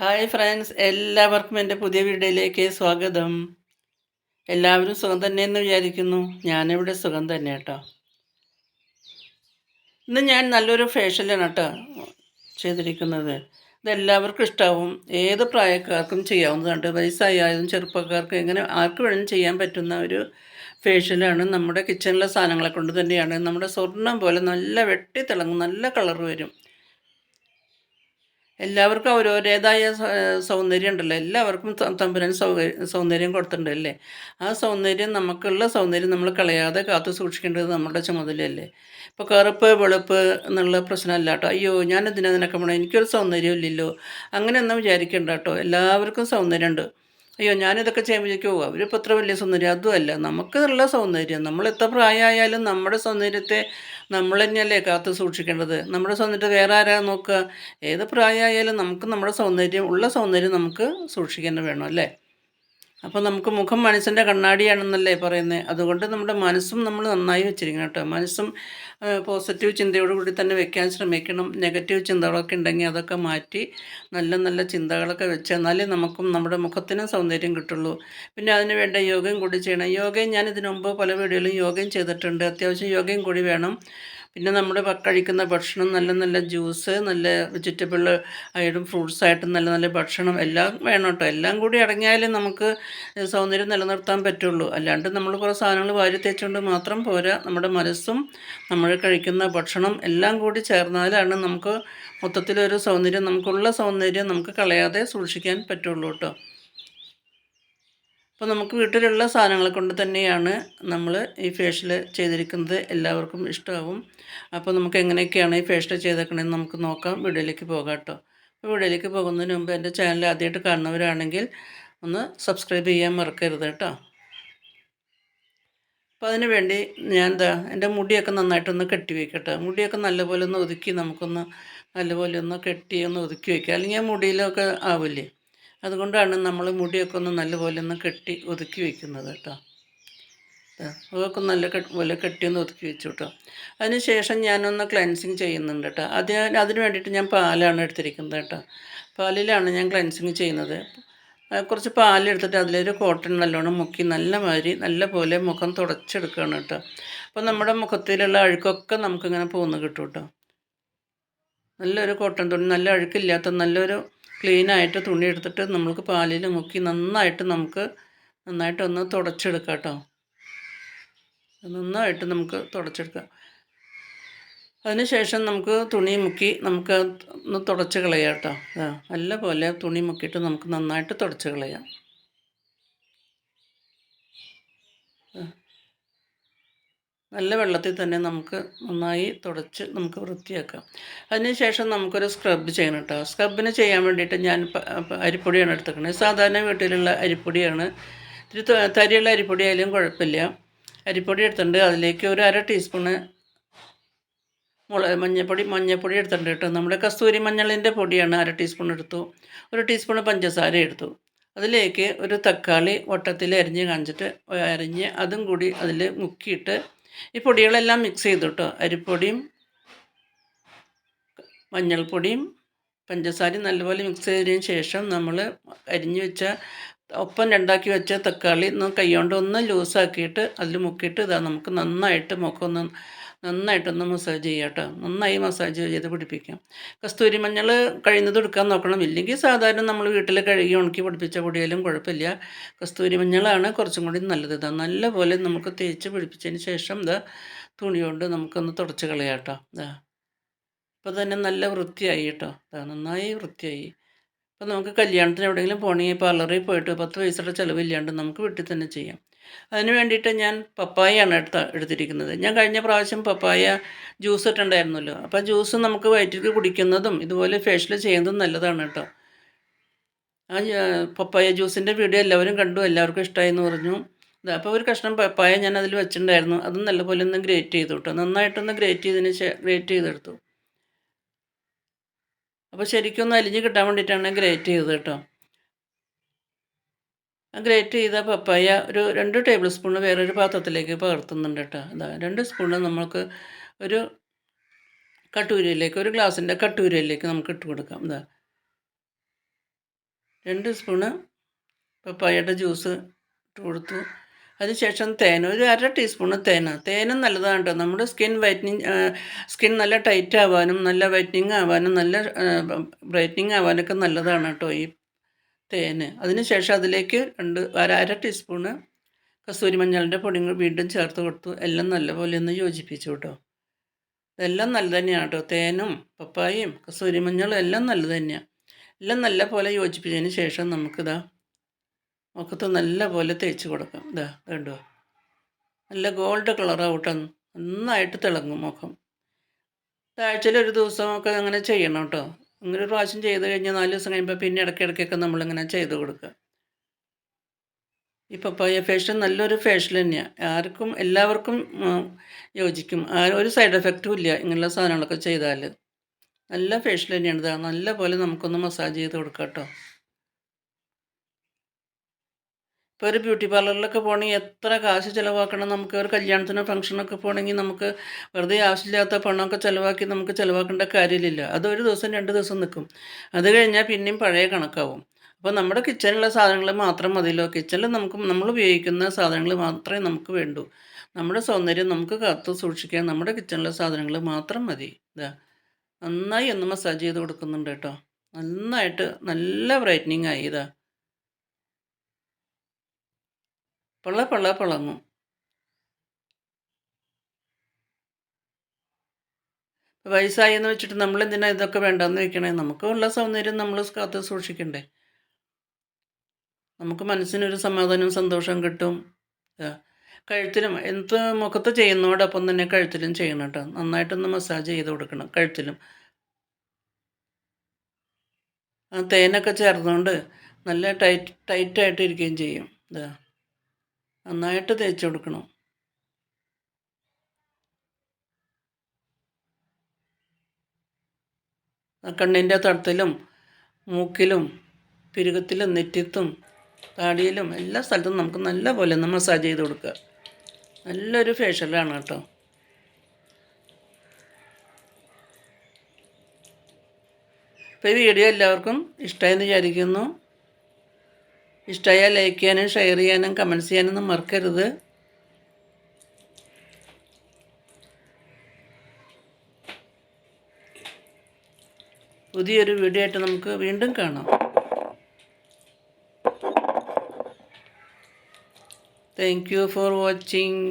Hi friends എല്ലാവർക്കും എന്റെ പുതിയ വീഡിയോയിലേക്ക് സ്വാഗതം. എല്ലാവരും സുഖം തന്നെയെന്ന് വിചാരിക്കുന്നു. ഞാനിവിടെ സുഖം തന്നെ കേട്ടോ. ഇന്ന് ഞാൻ നല്ലൊരു ഫേഷ്യലാണ് കേട്ടോ ചെയ്തിരിക്കുന്നത്. ഇതെല്ലാവർക്കും ഇഷ്ടാവും. ഏത് പ്രായക്കാർക്കും ചെയ്യാവുന്നതാണ് വയസ്സായാലും ചെറുപ്പക്കാർക്കും എങ്ങനെ ആർക്ക് വേണമെങ്കിലും ചെയ്യാൻ പറ്റുന്ന ഒരു ഫേഷ്യലാണ് നമ്മുടെ കിച്ചണിലെ സാധനങ്ങളെ കൊണ്ട് തന്നെയാണ്. നമ്മുടെ സ്വർണം പോലെ നല്ല വെട്ടി തിളങ്ങും നല്ല കളർ വരും. എല്ലാവർക്കും അവരവരുടേതായ സൗന്ദര്യം ഉണ്ടല്ലോ. എല്ലാവർക്കും തമ്പുരാൻ സൗന്ദര്യം കൊടുത്തിട്ടുണ്ടല്ലേ? ആ സൗന്ദര്യം നമുക്കുള്ള സൗന്ദര്യം നമ്മൾ കളയാതെ കാത്തു സൂക്ഷിക്കേണ്ടത് നമ്മുടെ ചുമതലയല്ലേ? ഇപ്പോൾ കറുപ്പ് വെളുപ്പ് എന്നുള്ള പ്രശ്നമല്ല കേട്ടോ അയ്യോ ഞാൻ ഇതിനൊക്കെ പോകണം എനിക്കൊരു സൗന്ദര്യം ഇല്ലല്ലോ അങ്ങനെയൊന്നും വിചാരിക്കേണ്ട കേട്ടോ. എല്ലാവർക്കും സൗന്ദര്യമുണ്ട്. അയ്യോ ഞാനിതൊക്കെ ചെയ്യുമ്പോഴേക്കും അവരിപ്പോൾ അത്ര വലിയ സൗന്ദര്യം. അതുമല്ല നമുക്കുള്ള സൗന്ദര്യം. നമ്മൾ എത്ര പ്രായമായാലും നമ്മുടെ സൗന്ദര്യത്തെ നമ്മൾ തന്നെയല്ലേ കാത്തു സൂക്ഷിക്കേണ്ടത്. നമ്മുടെ സൗന്ദര്യം വേറെ ആരാ നോക്കുക? ഏത് പ്രായമായാലും നമുക്ക് നമ്മുടെ സൗന്ദര്യം ഉള്ള സൗന്ദര്യം നമുക്ക് സൂക്ഷിക്കേണ്ട വേണം അല്ലേ? അപ്പോൾ നമുക്ക് മുഖം മനസ്സിന്റെ കണ്ണാടിയാണെന്നല്ലേ പറയുന്നത് അതുകൊണ്ട് നമ്മുടെ മനസ്സും നമ്മൾ നന്നായി വെച്ചിരിക്കണം കേട്ടോ. മനസ്സും പോസിറ്റീവ് ചിന്തയോടുകൂടി തന്നെ വെക്കാൻ ശ്രമിക്കണം. നെഗറ്റീവ് ചിന്തകളൊക്കെ ഉണ്ടെങ്കിൽ അതൊക്കെ മാറ്റി നല്ല നല്ല ചിന്തകളൊക്കെ വെച്ച് എന്നാലേ നമുക്കും നമ്മുടെ മുഖത്തിനും സൗന്ദര്യം കിട്ടുള്ളൂ. പിന്നെ അതിന് വേണ്ട യോഗയും കൂടി ചെയ്യണം. യോഗയും ഞാൻ ഇതിനു മുമ്പ് പല വീഡിയോയിലും യോഗയും ചെയ്തിട്ടുണ്ട്. അത്യാവശ്യം യോഗയും കൂടി വേണം. പിന്നെ നമ്മുടെ കഴിക്കുന്ന ഭക്ഷണം നല്ല നല്ല ജ്യൂസ് നല്ല വെജിറ്റബിൾ ആയിട്ടും ഫ്രൂട്ട്സ് ആയിട്ടും നല്ല നല്ല ഭക്ഷണം എല്ലാം വേണം കേട്ടോ. എല്ലാം കൂടി അടങ്ങിയാലേ നമുക്ക് സൗന്ദര്യം നിലനിർത്താൻ പറ്റുള്ളൂ. അല്ലാണ്ട് നമ്മൾ കുറേ സാധനങ്ങൾ വാരി തേച്ചുകൊണ്ട് മാത്രം പോരാ. നമ്മുടെ മനസ്സും നമ്മൾ കഴിക്കുന്ന ഭക്ഷണം എല്ലാം കൂടി ചേർന്നാലാണ് നമുക്ക് മൊത്തത്തിലൊരു സൗന്ദര്യം നമുക്കുള്ള സൗന്ദര്യം നമുക്ക് കളയാതെ സൂക്ഷിക്കാൻ പറ്റുള്ളൂ കേട്ടോ. അപ്പോൾ നമുക്ക് വീട്ടിലുള്ള സാധനങ്ങൾ കൊണ്ട് തന്നെയാണ് നമ്മൾ ഈ ഫേഷ്യൽ ചെയ്തിരിക്കുന്നത്. എല്ലാവർക്കും ഇഷ്ടമാവും. അപ്പോൾ നമുക്ക് എങ്ങനെയൊക്കെയാണ് ഈ ഫേഷ്യൽ ചെയ്തേക്കണമെന്ന് നമുക്ക് നോക്കാം. വീഡിയോയിലേക്ക് പോകാം കേട്ടോ. അപ്പോൾ വീഡിയോയിലേക്ക് പോകുന്നതിന് മുമ്പ് എന്റെ ചാനൽ ആദ്യമായിട്ട് കാണുന്നവരാണെങ്കിൽ ഒന്ന് സബ്സ്ക്രൈബ് ചെയ്യാൻ മറക്കരുത് കേട്ടോ. അപ്പോൾ അതിന് വേണ്ടി ഞാൻ എന്താ എന്റെ മുടിയൊക്കെ നന്നായിട്ടൊന്ന് കെട്ടി വയ്ക്കട്ടെ മുടിയൊക്കെ നല്ലപോലെ ഒന്ന് ഒതുക്കി നമുക്കൊന്ന് നല്ലപോലെ ഒന്ന് കെട്ടി ഒന്ന് ഒതുക്കി വയ്ക്കുക അല്ലെങ്കിൽ മുടിയിലൊക്കെ ആവില്ലേ? അതുകൊണ്ടാണ് നമ്മൾ മുടിയൊക്കെ ഒന്ന് നല്ലപോലെ ഒന്ന് കെട്ടി ഒതുക്കി വയ്ക്കുന്നത് കേട്ടോ. അതൊക്കെ നല്ല പോലെ കെട്ടിയൊന്ന് ഒതുക്കി വെച്ചു കേട്ടോ. അതിന് ശേഷം ഞാനൊന്ന് ക്ലെൻസിങ് ചെയ്യുന്നുണ്ട് കേട്ടോ. അത് അതിന് വേണ്ടിയിട്ട് ഞാൻ പാലാണ് എടുത്തിരിക്കുന്നത് കേട്ടോ. പാലിലാണ് ഞാൻ ക്ലെൻസിങ് ചെയ്യുന്നത്. കുറച്ച് പാലെടുത്തിട്ട് അതിലൊരു കോട്ടൺ നല്ലോണം മുക്കി നല്ല മാതിരി നല്ല പോലെ മുഖം തുടച്ചെടുക്കുകയാണ് കേട്ടോ. അപ്പോൾ നമ്മുടെ മുഖത്തിലുള്ള അഴുക്കൊക്കെ നമുക്കിങ്ങനെ പോകുന്ന കിട്ടും കേട്ടോ. നല്ലൊരു കോട്ടൺ തുണി നല്ല അഴുക്കില്ലാത്ത നല്ലൊരു ക്ലീനായിട്ട് തുണി എടുത്തിട്ട് നമ്മൾക്ക് പാലിൽ മുക്കി നന്നായിട്ട് നമുക്ക് നന്നായിട്ടൊന്ന് തുടച്ചെടുക്കാം കേട്ടോ. നന്നായിട്ട് നമുക്ക് തുടച്ചെടുക്കാം. അതിനുശേഷം നമുക്ക് തുണി മുക്കി നമുക്ക് ഒന്ന് തുടച്ച് കളയാം കേട്ടോ. നല്ല പോലെ തുണി മുക്കിയിട്ട് നമുക്ക് നന്നായിട്ട് തുടച്ച് കളയാം. നല്ല വെള്ളത്തിൽ തന്നെ നമുക്ക് നന്നായി തുടച്ച് നമുക്ക് വൃത്തിയാക്കാം. അതിനുശേഷം നമുക്കൊരു സ്ക്രബ് ചെയ്യണം കേട്ടോ. സ്ക്രബിന് ചെയ്യാൻ വേണ്ടിയിട്ട് ഞാൻ അരിപ്പൊടിയാണ് എടുത്തേക്കുന്നത് സാധാരണ വീട്ടിലുള്ള അരിപ്പൊടിയാണ്. ഇത്തിരി തരിയുള്ള അരിപ്പൊടിയായാലും കുഴപ്പമില്ല. അരിപ്പൊടി എടുത്തിട്ടുണ്ട്. അതിലേക്ക് ഒരു അര ടീസ്പൂണ് മുള മഞ്ഞൾപ്പൊടി മഞ്ഞൾപ്പൊടി എടുത്തിട്ടുണ്ട് കേട്ടോ. നമ്മുടെ കസ്തൂരി മഞ്ഞളിന്റെ പൊടിയാണ് അര ടീസ്പൂൺ എടുത്തു. ഒരു ടീസ്പൂൺ പഞ്ചസാര എടുത്തു. അതിലേക്ക് ഒരു തക്കാളി വട്ടത്തിൽ അരിഞ്ഞ് കാണിച്ചിട്ട് അരിഞ്ഞ് അതും കൂടി അതിൽ മുക്കിയിട്ട് ഈ പൊടികളെല്ലാം മിക്സ് ചെയ്തു കേട്ടോ. അരിപ്പൊടിയും മഞ്ഞൾപ്പൊടിയും പഞ്ചസാരയും നല്ലപോലെ മിക്സ് ചെയ്തതിന് ശേഷം നമ്മൾ അരിഞ്ഞു വെച്ച ഒപ്പം രണ്ടാക്കി വെച്ച തക്കാളി ഒന്ന് കൈകൊണ്ട് ഒന്ന് ലൂസാക്കിയിട്ട് അതിൽ മുക്കിയിട്ട് ഇതാ നമുക്ക് നന്നായിട്ട് മുഖമൊന്ന് നന്നായിട്ടൊന്ന് മസാജ് ചെയ്യാം കേട്ടോ നന്നായി മസാജ് ചെയ്ത് പിടിപ്പിക്കാം. കസ്തൂരി മഞ്ഞൾ കഴിയുന്നത് എടുക്കാൻ നോക്കണം. ഇല്ലെങ്കിൽ സാധാരണ നമ്മൾ വീട്ടിൽ കഴുകി ഉണക്കി പിടിപ്പിച്ച പൊടിയാലും കുഴപ്പമില്ല. കസ്തൂരി മഞ്ഞളാണ് കുറച്ചും കൂടി നല്ലത്. ഇതാ നല്ലപോലെ നമുക്ക് തേച്ച് പിടിപ്പിച്ചതിന് ശേഷം ഇതാ തുണി കൊണ്ട് നമുക്കൊന്ന് തുടച്ച് കളയാം കേട്ടോ ഇതാ ഇപ്പോൾ തന്നെ നല്ല വൃത്തിയായി കേട്ടോ. ഇതാ നന്നായി വൃത്തിയായി. അപ്പോൾ നമുക്ക് കല്യാണത്തിന് എവിടെയെങ്കിലും പോകണമെങ്കിൽ പാർലറിൽ പോയിട്ട് പത്ത് പൈസയുടെ ചിലവില്ലാണ്ട് നമുക്ക് വീട്ടിൽ തന്നെ ചെയ്യാം. അതിന് വേണ്ടിയിട്ട് ഞാൻ പപ്പായയാണ് എടുത്ത എടുത്തിരിക്കുന്നത്. ഞാൻ കഴിഞ്ഞ പ്രാവശ്യം പപ്പായ ജ്യൂസ് ഇട്ടുണ്ടായിരുന്നല്ലോ അപ്പോൾ ജ്യൂസ് നമുക്ക് വയറ്റിൽ കുടിക്കുന്നതും ഇതുപോലെ ഫേഷ്യൽ ചെയ്യുന്നതും നല്ലതാണ് കേട്ടോ. ആ പപ്പായ ജ്യൂസിന്റെ വീഡിയോ എല്ലാവരും കണ്ടു. എല്ലാവർക്കും ഇഷ്ടമായി എന്ന് പറഞ്ഞു അപ്പോൾ ഒരു കഷ്ണം പപ്പായ ഞാൻ അതിൽ വെച്ചിട്ടുണ്ടായിരുന്നു. അതും നല്ലപോലെ ഒന്ന് ഗ്രേറ്റ് ചെയ്തു കേട്ടോ. നന്നായിട്ടൊന്ന് ഗ്രേറ്റ് ചെയ്തതിന് ഗ്രേറ്റ് ചെയ്തെടുത്തു. അപ്പോൾ ശരിക്കും ഒന്ന് അലിഞ്ഞ് കിട്ടാൻ വേണ്ടിയിട്ടാണ് ഗ്രേറ്റ് ചെയ്തത് കേട്ടോ. ഗ്രേറ്റ് ചെയ്ത പപ്പായ ഒരു രണ്ട് ടേബിൾ സ്പൂൺ വേറൊരു പാത്രത്തിലേക്ക് പകർത്തുന്നുണ്ട് കേട്ടോ. അതാ രണ്ട് സ്പൂണ് നമ്മൾക്ക് ഒരു കട്ടൂരിയിലേക്ക് ഒരു ഗ്ലാസിന്റെ കട്ടൂരിയിലേക്ക് നമുക്ക് ഇട്ട് കൊടുക്കാം. ഇതാ രണ്ട് സ്പൂണ് പപ്പായയുടെ ജ്യൂസ് ഇട്ട് കൊടുത്തു. അതിനുശേഷം തേൻ ഒരു അര ടീസ്പൂണ് തേന തേനും നല്ലതാണ് കേട്ടോ. നമ്മുടെ സ്കിൻ വൈറ്റനിങ് സ്കിൻ നല്ല ടൈറ്റ് ആവാനും നല്ല വൈറ്റനിങ് ആവാനും നല്ല ബ്രൈറ്റനിങ് ആവാനൊക്കെ നല്ലതാണ് കേട്ടോ ഈ തേന്. അതിനുശേഷം അതിലേക്ക് രണ്ട് അര ടീസ്പൂണ് കസൂരി മഞ്ഞളിന്റെ പൊടി വീണ്ടും ചേർത്ത് കൊടുത്തു. എല്ലാം നല്ലപോലെ ഒന്ന് യോജിപ്പിച്ചു കേട്ടോ. ഇതെല്ലാം നല്ല തന്നെയാണ് കേട്ടോ. തേനും പപ്പായയും കസൂരി മഞ്ഞളും എല്ലാം നല്ലത് തന്നെയാണ് എല്ലാം നല്ല പോലെ യോജിപ്പിച്ചതിന് ശേഷം നമുക്കിതാ മുഖത്ത് നല്ല പോലെ തേച്ച് കൊടുക്കാം. ഇതാ കണ്ടോ? നല്ല ഗോൾഡ് കളറാവട്ടെ നന്നായിട്ട് തിളങ്ങും മുഖം. ആഴ്ചയിൽ ഒരു ദിവസമൊക്കെ അങ്ങനെ ചെയ്യണം കേട്ടോ. അങ്ങനെ ഒരു പ്രാവശ്യം ചെയ്ത് കഴിഞ്ഞാൽ നാല് ദിവസം കഴിയുമ്പോൾ പിന്നെ ഇടയ്ക്കിടയ്ക്കൊക്കെ നമ്മളിങ്ങനെ ചെയ്ത് കൊടുക്കുക. ഈ പപ്പായ ഫേഷ്യൽ നല്ലൊരു ഫേഷ്യൽ തന്നെയാണ് ആർക്കും എല്ലാവർക്കും യോജിക്കും. ഒരു സൈഡ് എഫക്റ്റും ഇല്ല ഇങ്ങനെയുള്ള സാധനങ്ങളൊക്കെ ചെയ്താൽ നല്ല ഫേഷ്യൽ തന്നെയാണ്. നല്ല പോലെ നമുക്കൊന്ന് മസാജ് ചെയ്ത് കൊടുക്കാം കേട്ടോ ഇപ്പോൾ ഒരു ബ്യൂട്ടി പാർലറിലൊക്കെ പോകണമെങ്കിൽ എത്ര കാശ് ചിലവാക്കണം? നമുക്ക് ഒരു കല്യാണത്തിനോ ഫംഗ്ഷനൊക്കെ പോകണമെങ്കിൽ നമുക്ക് വെറുതെ ആവശ്യമില്ലാത്ത പണമൊക്കെ ചിലവാക്കി നമുക്ക് ചിലവാക്കേണ്ട കാര്യമില്ല. അത് ഒരു ദിവസം രണ്ട് ദിവസം നിൽക്കും അത് കഴിഞ്ഞാൽ പിന്നെയും പഴയ കണക്കാവും. അപ്പോൾ നമ്മുടെ കിച്ചണിലുള്ള സാധനങ്ങൾ മാത്രം മതിയല്ലോ. കിച്ചണിൽ നമുക്ക് നമ്മൾ ഉപയോഗിക്കുന്ന സാധനങ്ങൾ മാത്രമേ നമുക്ക് വേണ്ടൂ. നമ്മുടെ സൗന്ദര്യം നമുക്ക് കാത്തു സൂക്ഷിക്കാൻ നമ്മുടെ കിച്ചണിലെ സാധനങ്ങൾ മാത്രം മതി. ഇതാ നന്നായി ഒന്ന് മസാജ് ചെയ്ത് കൊടുക്കുന്നുണ്ട് കേട്ടോ. നന്നായിട്ട് നല്ല ബ്രൈറ്റനിങ് ആയി. ഇതാ പൊള്ള പൊള്ള പൊളങ്ങും വയസ്സായി എന്ന് വെച്ചിട്ട് നമ്മൾ എന്തിനാ ഇതൊക്കെ വേണ്ടെന്ന് വെക്കണേ നമുക്കുള്ള സൗന്ദര്യം നമ്മൾ കാത്ത് സൂക്ഷിക്കണ്ടേ? നമുക്ക് മനസ്സിനൊരു സമാധാനവും സന്തോഷവും കിട്ടും. കഴുത്തിലും എന്ത് മുഖത്ത് ചെയ്യുന്നതോടൊപ്പം തന്നെ കഴുത്തിലും ചെയ്യണം കേട്ടോ. നന്നായിട്ടൊന്ന് മസാജ് ചെയ്ത് കൊടുക്കണം കഴുത്തിലും. ആ തേനൊക്കെ ചേർന്നുകൊണ്ട് നല്ല ടൈറ്റ് ടൈറ്റായിട്ട് ഇരിക്കുകയും ചെയ്യും. ഇതാ നന്നായിട്ട് തേച്ച് കൊടുക്കണം. കണ്ണിന്റെ തടത്തിലും മൂക്കിലും പിരുകത്തിലും നെറ്റിത്തും താടിയിലും എല്ലാ സ്ഥലത്തും നമുക്ക് നല്ല പോലെ ഒന്ന് മസാജ് ചെയ്ത് കൊടുക്കുക. നല്ലൊരു ഫേഷ്യലാണ് കേട്ടോ. ഇപ്പോൾ ഈ വീഡിയോ എല്ലാവർക്കും ഇഷ്ടമായെന്ന് വിചാരിക്കുന്നു. ഇഷ്ടമായാൽ ലൈക്ക് ചെയ്യാനും ഷെയർ ചെയ്യാനും കമന്റ്സ് ചെയ്യാനൊന്നും മറക്കരുത്. പുതിയൊരു വീഡിയോ ആയിട്ട് നമുക്ക് വീണ്ടും കാണാം. Thank you for watching